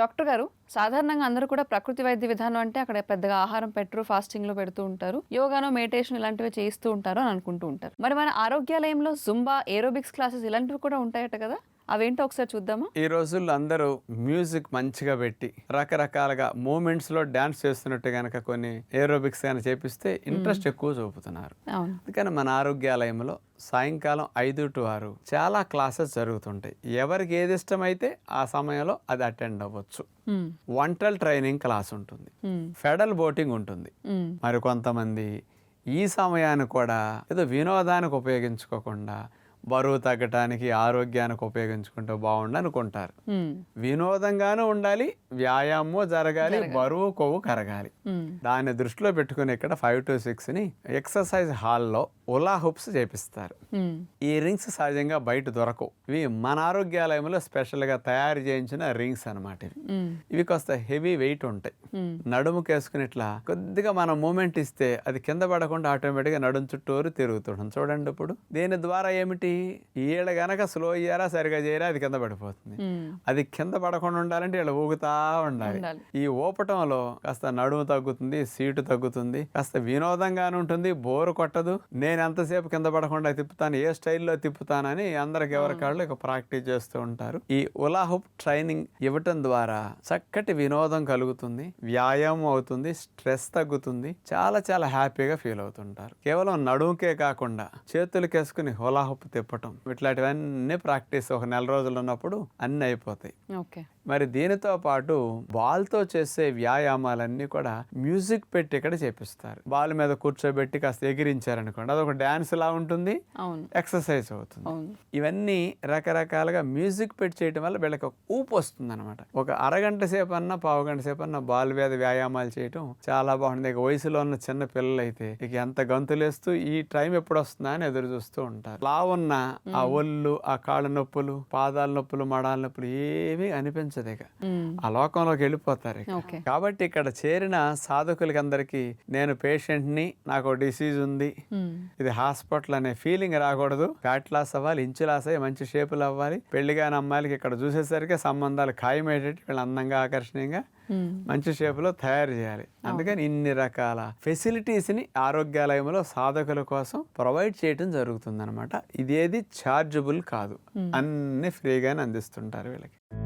Doctor గారు సాధారణంగా అందరూ కూడా ప్రకృతి వైద్య విధానం అంటే అక్కడ పెద్దగా ఆహారం పెట్టరు ఫాస్టింగ్లో పెడుతూ ఉంటారు. యోగానో మెడిటేషన్ ఇలాంటివి చేస్తూ ఉంటారు అని అనుకుంటూ ఉంటారు. మరి మన ఆరోగ్యాలయంలో జుంబా ఏరోబిక్స్ క్లాసెస్ ఇలాంటివి కూడా ఉంటాయట కదా? అవేంటో ఒకసారి చూద్దామా? ఈ రోజుల్లో అందరూ మ్యూజిక్ మంచిగా పెట్టి రకరకాలుగా మూమెంట్స్లో డాన్స్ చేస్తున్నట్టు గనక కొన్ని ఏరోబిక్స్ కానీ చేపిస్తే ఇంట్రెస్ట్ ఎక్కువ చూపుతున్నారు. అందుకని మన ఆరోగ్యాలయంలో సాయంకాలం ఐదు టు ఆరు చాలా క్లాసెస్ జరుగుతుంటాయి. ఎవరికి ఏది ఇష్టమైతే ఆ సమయంలో అది అటెండ్ అవ్వచ్చు. వంటల ట్రైనింగ్ క్లాస్ ఉంటుంది. ఫెడల్ బోటింగ్ ఉంటుంది. మరి కొంతమంది ఈ సమయాన్ని కూడా ఏదో వినోదానికి ఉపయోగించుకోకుండా బరువు తగ్గటానికి ఆరోగ్యానికి ఉపయోగించుకుంటే బాగుండు అనుకుంటారు. వినోదంగానూ ఉండాలి వ్యాయామం జరగాలి బరువు కొవ్వు కరగాలి. దాన్ని దృష్టిలో పెట్టుకుని ఇక్కడ ఫైవ్ టు సిక్స్ని ఎక్సర్సైజ్ హాల్లో ఉలా హుప్స్ చేపిస్తారు. ఈ రింగ్స్ సహజంగా బయట దొరకవు ఇవి మన ఆరోగ్యాలయంలో స్పెషల్గా తయారు చేయించిన రింగ్స్ అన్నమాట ఇవి. ఇవి కాస్త హెవీ వెయిట్ ఉంటాయి మ్మ్. నడుముకి వేసుకుని ఇట్లా కొద్దిగా మనం మూమెంట్ ఇస్తే అది కింద పడకుండా ఆటోమేటిక్గా నడుము చుట్టూరు తిరుగుతుంటాం చూడండి ఇప్పుడు దీని ద్వారా ఏమిటి ఈడ గనక స్లో అయ్యారా సరిగా చేయరా అది కింద పడిపోతుంది. అది కింద పడకుండా ఉండాలంటే ఇలా ఊగుతా ఉండాలి. ఈ ఊపటంలో కాస్త నడుము తగ్గుతుంది సీటు తగ్గుతుంది కాస్త వినోదంగానే ఉంటుంది బోరు కొట్టదు. నేను ఎంతసేపు కింద పడకుండా తిప్పుతాను ఏ స్టైల్లో తిప్పుతానని అందరికి ఎవరికాళ్ళు ఇక ప్రాక్టీస్ చేస్తూ ఉంటారు. ఈ ఉలా హుప్ ట్రైనింగ్ ఇవ్వటం ద్వారా చక్కటి వినోదం కలుగుతుంది వ్యాయామం అవుతుంది స్ట్రెస్ తగ్గుతుంది చాలా చాలా హ్యాపీగా ఫీల్ అవుతుంటారు. కేవలం నడుముకే కాకుండా చేతులకేసుకుని హులా హుప్ తిప్పటం ఇట్లాంటివన్నీ ప్రాక్టీస్ ఒక నెల రోజులు ఉన్నప్పుడు అన్నీ అయిపోతాయి. మరి దీనితో పాటు బాల్తో చేసే వ్యాయామాలన్నీ కూడా మ్యూజిక్ పెట్టి ఇక్కడ చేపిస్తారు. బాల్ మీద కూర్చోబెట్టి కాస్త ఎగిరించారనుకోండి అదొక డ్యాన్స్ లా ఉంటుంది ఎక్సర్సైజ్ అవుతుంది. ఇవన్నీ రకరకాలుగా మ్యూజిక్ పెట్టి చేయటం వల్ల వీళ్ళకి ఒక ఊపు వస్తుంది అనమాట ఒక అరగంట సేపు అన్నా పావు గంట సేపు అన్నా బాల్ మీద వ్యాయామాలు చేయటం చాలా బాగుంటుంది. ఇక వయసులో ఉన్న చిన్న పిల్లలు అయితే ఇక ఎంత గంతులేస్తూ ఈ టైం ఎప్పుడు వస్తుందా అని ఎదురు చూస్తూ ఉంటారు. లా ఉన్న ఆ ఒళ్ళు ఆ కాళ్ళ నొప్పులు పాదాల నొప్పులు మడాల నొప్పులు ఏమీ అనిపించదు ఇక. ఆ లోకంలోకి వెళ్ళిపోతారు కాబట్టి ఇక్కడ చేరిన సాధకులకి అందరికీ నేను పేషెంట్ని నాకు డిసీజ్ ఉంది. ఇది హాస్పిటల్ అనే ఫీలింగ్ రాకూడదు ఫ్యాట్ లాస్ అవ్వాలి ఇంచు లాస్ అయ్యి మంచి షేపులు అవ్వాలి పెళ్ళిగాని అమ్మాయిలకి ఇక్కడ చూసేసరికి సంబంధాలు ఖాయమయ్యేటట్టు వీళ్ళు అందంగా ఆకర్షణీయంగా. మంచి షేపులో తయారు చేయాలి. అందుకని ఇన్ని రకాల ఫెసిలిటీస్ని ఆరోగ్యాలయంలో సాధకుల కోసం ప్రొవైడ్ చేయటం జరుగుతుంది అనమాట ఇదేది ఛార్జబుల్ కాదు. అన్ని ఫ్రీగానే అందిస్తుంటారు వీళ్ళకి.